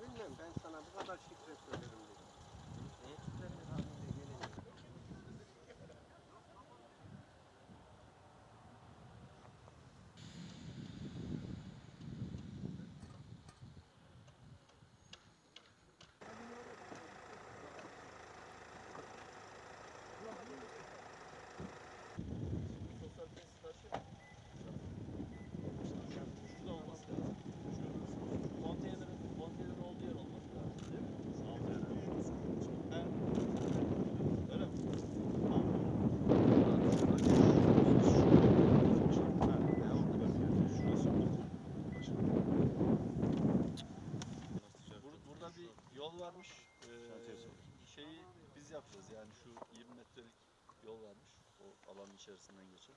bilmem ben sana bu kadar şifre söylerim dedim. Yapacağız yani şu 20 metrelik yol varmış. O alanın içerisinden geçen.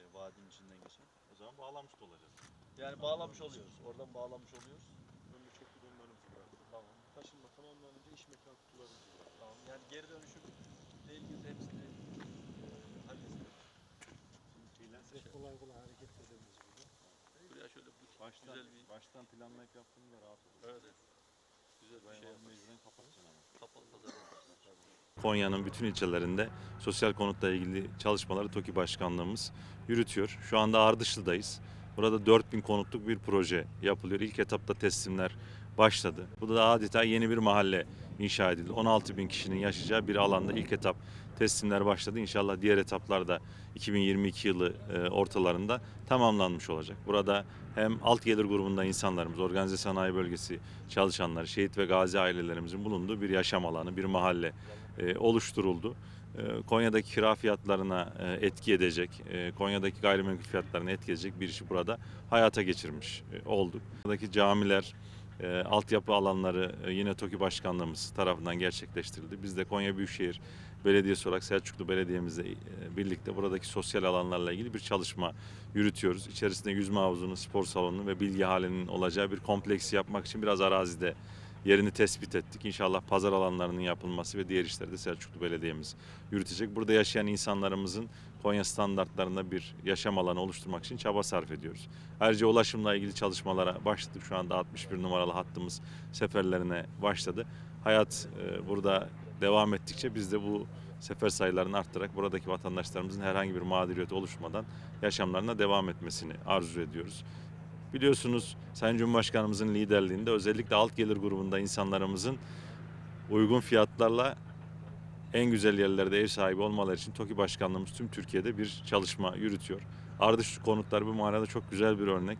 E, vadinin içinden geçen. O zaman bağlamış da olacağız. Yani bağlamış oluyoruz. Oradan bağlamış oluyoruz. Önce çek bidonlarımızı bıraktık. Tamam. Taşınma tamamlanınca iş mekan kutularımızı bıraktık. Tamam. Yani geri dönüşüm ile ilgili hepsini e, halledeceğiz. Freelancer Kolay kolay hareket edemeyiz burada. Buraya şöyle bu baştan, güzel bir baştan planlayıp yaptığında rahat olur. evet. Güzel Konya'nın bütün ilçelerinde sosyal konutla ilgili çalışmaları TOKİ Başkanlığımız yürütüyor. Şu anda Ardışlı'dayız. Burada 4000 konutluk bir proje yapılıyor. İlk etapta teslimler başladı. Bu da adeta yeni bir mahalle inşa edildi. 16 bin kişinin yaşayacağı bir alanda ilk etap teslimler başladı. İnşallah diğer etaplarda 2022 yılı e, ortalarında tamamlanmış olacak. Burada hem alt gelir grubunda insanlarımız, organize sanayi bölgesi çalışanları, şehit ve gazi ailelerimizin bulunduğu bir yaşam alanı, bir mahalle e, oluşturuldu. E, Konya'daki kira fiyatlarına etki edecek, Konya'daki gayrimenkul fiyatlarına etki edecek bir işi burada hayata geçirmiş olduk. Buradaki camiler, e, altyapı alanları e, yine TOKİ Başkanlığımız tarafından gerçekleştirildi. Biz de Konya Büyükşehir Belediyesi olarak Selçuklu Belediye'mizle e, birlikte buradaki sosyal alanlarla ilgili bir çalışma yürütüyoruz. İçerisinde yüzme havuzunu, spor salonunu ve bilgi halinin olacağı bir kompleksi yapmak için biraz arazide yerini tespit ettik. İnşallah pazar alanlarının yapılması ve diğer işleri de Selçuklu Belediye'miz yürütecek. Burada yaşayan insanlarımızın Konya standartlarında bir yaşam alanı oluşturmak için çaba sarf ediyoruz. Ayrıca ulaşımla ilgili çalışmalara başladık. Şu anda 61 numaralı hattımız seferlerine başladı. Hayat e, burada devam ettikçe biz de bu sefer sayılarını arttırarak buradaki vatandaşlarımızın herhangi bir mağduriyeti oluşmadan yaşamlarına devam etmesini arzu ediyoruz. Biliyorsunuz Sayın Cumhurbaşkanımızın liderliğinde özellikle alt gelir grubunda insanlarımızın uygun fiyatlarla en güzel yerlerde ev sahibi olmaları için TOKİ Başkanlığımız tüm Türkiye'de bir çalışma yürütüyor. Ardış konutlar bu manada çok güzel bir örnek.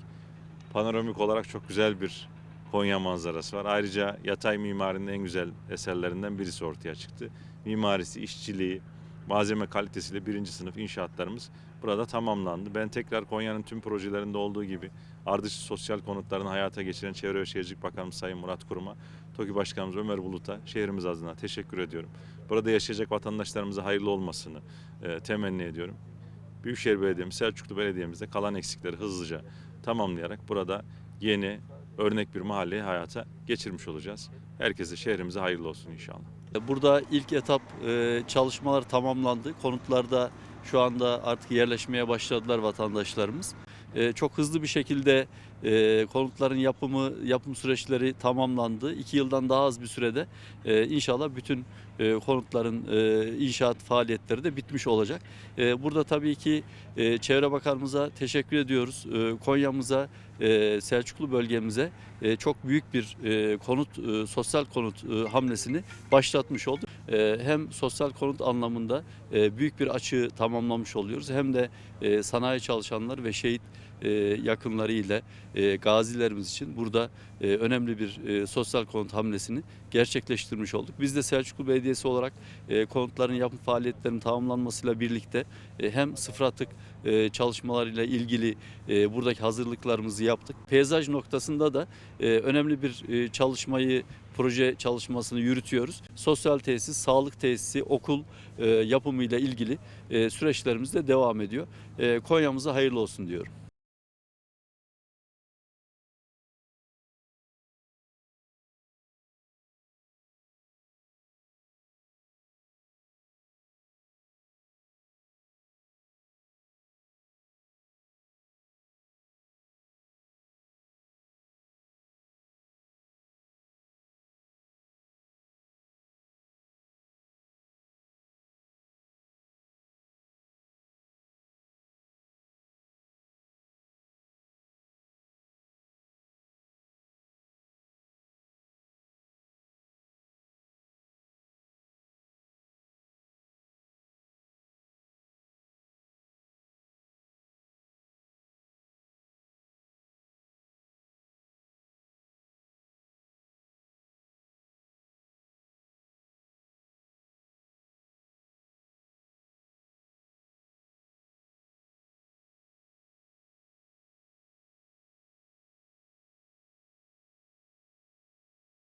Panoramik olarak çok güzel bir Konya manzarası var. Ayrıca yatay mimarinin en güzel eserlerinden birisi ortaya çıktı. Mimarisi, işçiliği, malzeme kalitesiyle birinci sınıf inşaatlarımız burada tamamlandı. Ben tekrar Konya'nın tüm projelerinde olduğu gibi ardış sosyal konutlarını hayata geçiren Çevre ve Şehircilik Bakanımız Sayın Murat Kurum'a, TOKİ Başkanımız Ömer Bulut'a şehrimiz adına teşekkür ediyorum. Burada yaşayacak vatandaşlarımıza hayırlı olmasını e, temenni ediyorum. Büyükşehir Belediye'miz, Selçuklu Belediye'mizde kalan eksikleri hızlıca tamamlayarak burada yeni örnek bir mahalleyi hayata geçirmiş olacağız. Herkese şehrimize hayırlı olsun inşallah. Burada ilk etap e, çalışmalar tamamlandı. Konutlarda şu anda artık yerleşmeye başladılar vatandaşlarımız. E, Çok hızlı bir şekilde e, konutların yapımı, yapım süreçleri tamamlandı. İki yıldan daha az bir sürede e, inşallah bütün e, konutların inşaat faaliyetleri de bitmiş olacak. Burada tabii ki Çevre Bakanımıza teşekkür ediyoruz. Konya'mıza, Selçuklu bölgemize çok büyük bir konut, sosyal konut hamlesini başlatmış oldu. E, Hem sosyal konut anlamında e, büyük bir açığı tamamlamış oluyoruz. Hem de e, sanayi çalışanları ve şehit yakınları ile e, gazilerimiz için burada e, önemli bir e, sosyal konut hamlesini gerçekleştirmiş olduk. Biz de Selçuklu Belediyesi olarak e, konutların yapım faaliyetlerinin tamamlanmasıyla birlikte e, hem sıfır atık e, çalışmalarıyla ilgili e, buradaki hazırlıklarımızı yaptık. Peyzaj noktasında da e, önemli bir e, çalışmayı proje çalışmasını yürütüyoruz. Sosyal tesis, sağlık tesisi, okul e, yapımıyla ilgili e, süreçlerimiz de devam ediyor. E, Konya'mıza hayırlı olsun diyorum.